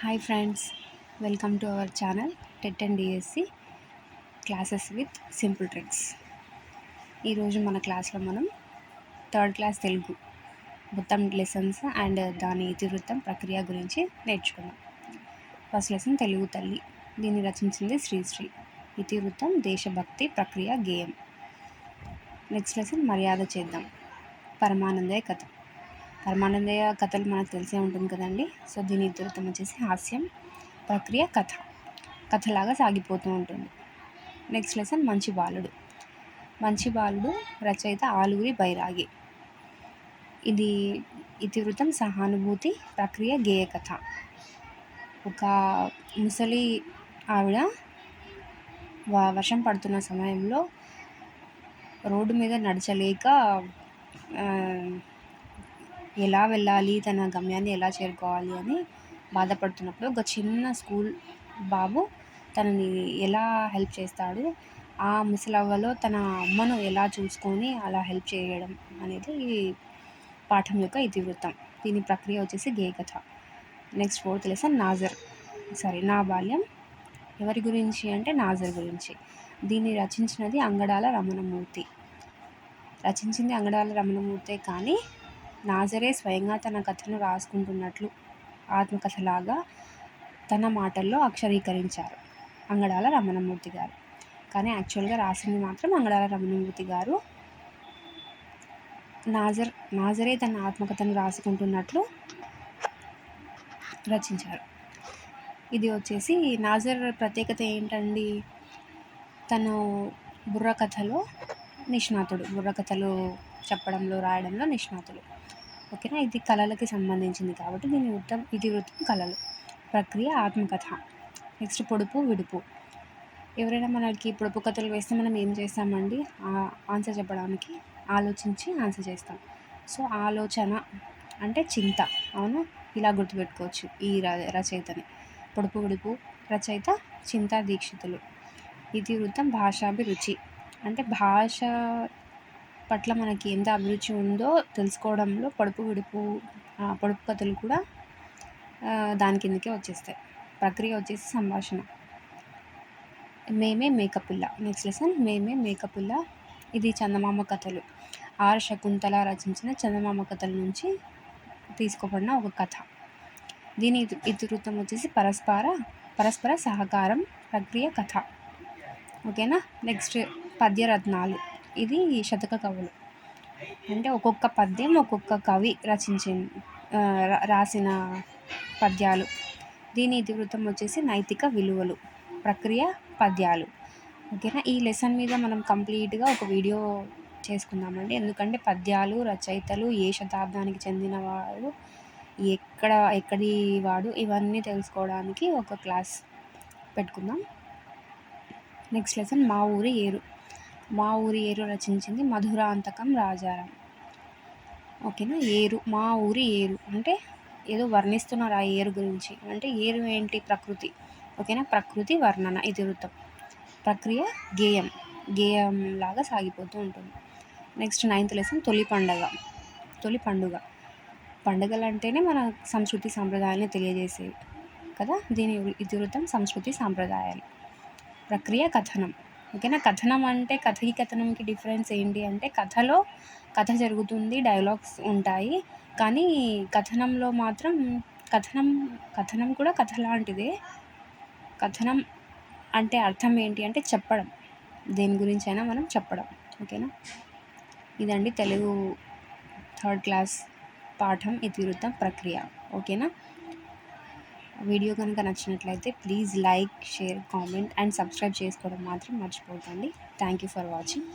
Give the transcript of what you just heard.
Hi friends welcome to our channel TET and DSC classes with simple tricks. ఈరోజు మన క్లాస్లో మనం third class Telugu మొత్తం లెసన్స్ అండ్ దాని ఇతివృత్తం ప్రక్రియ గురించి నేర్చుకుందాం. ఫస్ట్ లెసన్ తెలుగు తల్లి దీన్ని రచించింది శ్రీశ్రీ ఇతివృత్తం దేశభక్తి ప్రక్రియ గేయం. నెక్స్ట్ లెసన్ మర్యాద చేద్దాం. పరమానందయ్య కథ. పరమానందయ్య కథలు మనకు తెలిసే ఉంటుంది కదండి. సో దీని ఇతివృత్తం వచ్చేసి హాస్యం ప్రక్రియ కథ. కథలాగా సాగిపోతూ ఉంటుంది. నెక్స్ట్ లెసన్ మంచి బాలుడు. మంచి బాలుడు రచయిత ఆలుగురి బైరాగి. ఇది ఇతివృత్తం సహానుభూతి ప్రక్రియ గేయ కథ. ఒక ముసలి ఆవిడ వ- వర్షం పడుతున్న సమయంలో రోడ్డు మీద నడచలేక ఎలా వెళ్ళాలి తన గమ్యాన్ని ఎలా చేరుకోవాలి అని బాధపడుతున్నప్పుడు ఒక చిన్న స్కూల్ బాబు తనని ఎలా హెల్ప్ చేస్తాడు ఆ ముసలవ్వలో తన అమ్మను ఎలా చూసుకొని అలా హెల్ప్ చేయడం అనేది ఈ పాఠం యొక్క ఇతివృత్తం దీని ప్రక్రియ వచ్చేసి గేకథ నెక్స్ట్ ఫోర్త్ లెసన్ నాజర్. సారీ నా బాల్యం. ఎవరి గురించి అంటే నాజర్ గురించి. దీన్ని రచించినది అంగడాల రమణమూర్తి. రచించింది అంగడాల రమణమూర్తే కానీ నాజరే స్వయంగా తన కథను రాసుకుంటున్నట్లు ఆత్మకథలాగా తన మాటల్లో అక్షరీకరించారు అంగడాల రమణమూర్తి గారు. కానీ యాక్చువల్గా రాసింది మాత్రం అంగడాల రమణమూర్తి గారు. నాజర్ నాజరే తన ఆత్మకథను రాసుకుంటున్నట్లు రచించారు. ఇది వచ్చేసి నాజర్ ప్రత్యేకత ఏంటండి? తను బుర్ర కథలో నిష్ణాతుడు బుర్రకథలు చెప్పడంలో రాయడంలో నిష్ణాతులు. ఓకేనా? ఇది కళలకి సంబంధించింది కాబట్టి దీని వృత్తం ఇది వృత్తం కళలు. ప్రక్రియ ఆత్మకథ. నెక్స్ట్ పొడుపు విడుపు. ఎవరైనా మనకి పొడుపు కథలు వేస్తే మనం ఏం చేస్తామండి? ఆన్సర్ చెప్పడానికి ఆలోచించి ఆన్సర్ చేస్తాం. సో ఆలోచన అంటే చింత. అవును? ఇలా గుర్తుపెట్టుకోవచ్చు ఈ ర- రచయితని. పొడుపు విడుపు. రచయిత చింతా దీక్షితులు ఇది వృత్తం భాషాభిరుచి. అంటే భాష పట్ల మనకి ఎంత అభిరుచి ఉందో తెలుసుకోవడంలో పొడుపు విడుపు పొడుపు కథలు కూడా దాని కిందకే వచ్చేస్తాయి. ప్రక్రియ వచ్చేసి సంభాషణ. మేమే మేకపిల్ల. నెక్స్ట్ లెసన్ మేమే మేకపిల్ల. ఇది చందమామ కథలు. ఆర్ శకుంతల రచించిన చందమామ కథల నుంచి తీసుకోబడిన ఒక కథ. దీని ఇతివృత్తం వచ్చేసి పరస్పర పరస్పర సహకారం ప్రక్రియ కథ. ఓకేనా? నెక్స్ట్ పద్యరత్నాలు. ఇది శతక కవులు. అంటే ఒక్కొక్క పద్యం ఒక్కొక్క కవి రచించింది రాసిన పద్యాలు. దీని ఇతివృత్తం వచ్చేసి నైతిక విలువలు ప్రక్రియ పద్యాలు. ఓకేనా? ఈ లెసన్ మీద మనం కంప్లీట్గా ఒక వీడియో చేసుకుందామండి. ఎందుకంటే పద్యాలు రచయితలు ఏ శతాబ్దానికి చెందినవాడు ఎక్కడ ఎక్కడి వాడు ఇవన్నీ తెలుసుకోవడానికి ఒక క్లాస్ పెట్టుకుందాం. నెక్స్ట్ లెసన్ మా ఊరి ఏరు. మా ఊరి ఏరు రచించింది మధురాంతకం రాజారాం. ఓకేనా? ఏరు మా ఊరి ఏరు. అంటే ఏదో వర్ణిస్తున్నారు ఆ ఏరు గురించి. అంటే ఏరు ఏంటి? ప్రకృతి. ఓకేనా? ప్రకృతి వర్ణన. ఇది వృత్తం. ప్రక్రియ గేయం. గేయం లాగా సాగిపోతూ ఉంటుంది. Next ninth lesson. తొలి పండగ. తొలి పండుగ. పండుగలు అంటేనే మన సంస్కృతి సాంప్రదాయాలను తెలియజేసేవి కదా? దీని ఇతివృత్తం సంస్కృతి సాంప్రదాయాలు. ప్రక్రియ కథనం. ఓకేనా? కథనం అంటే కథకి కథనంకి డిఫరెన్స్ ఏంటి అంటే కథలో కథ జరుగుతుంది డైలాగ్స్ ఉంటాయి. కానీ కథనంలో మాత్రం కథనం కథనం కూడా కథ లాంటిదే. కథనం అంటే అర్థం ఏంటి అంటే చెప్పడం. దేని గురించి అయినా మనం చెప్పడం. ఓకేనా? ఇదండి తెలుగు థర్డ్ క్లాస్ పాఠం ఇతివృత్తం ప్రక్రియ. ఓకేనా? వీడియో కనుక నచ్చినట్లయితే please like share comment and subscribe చేసుకోవడం మాత్రం మర్చిపోకండి. Thank you for watching.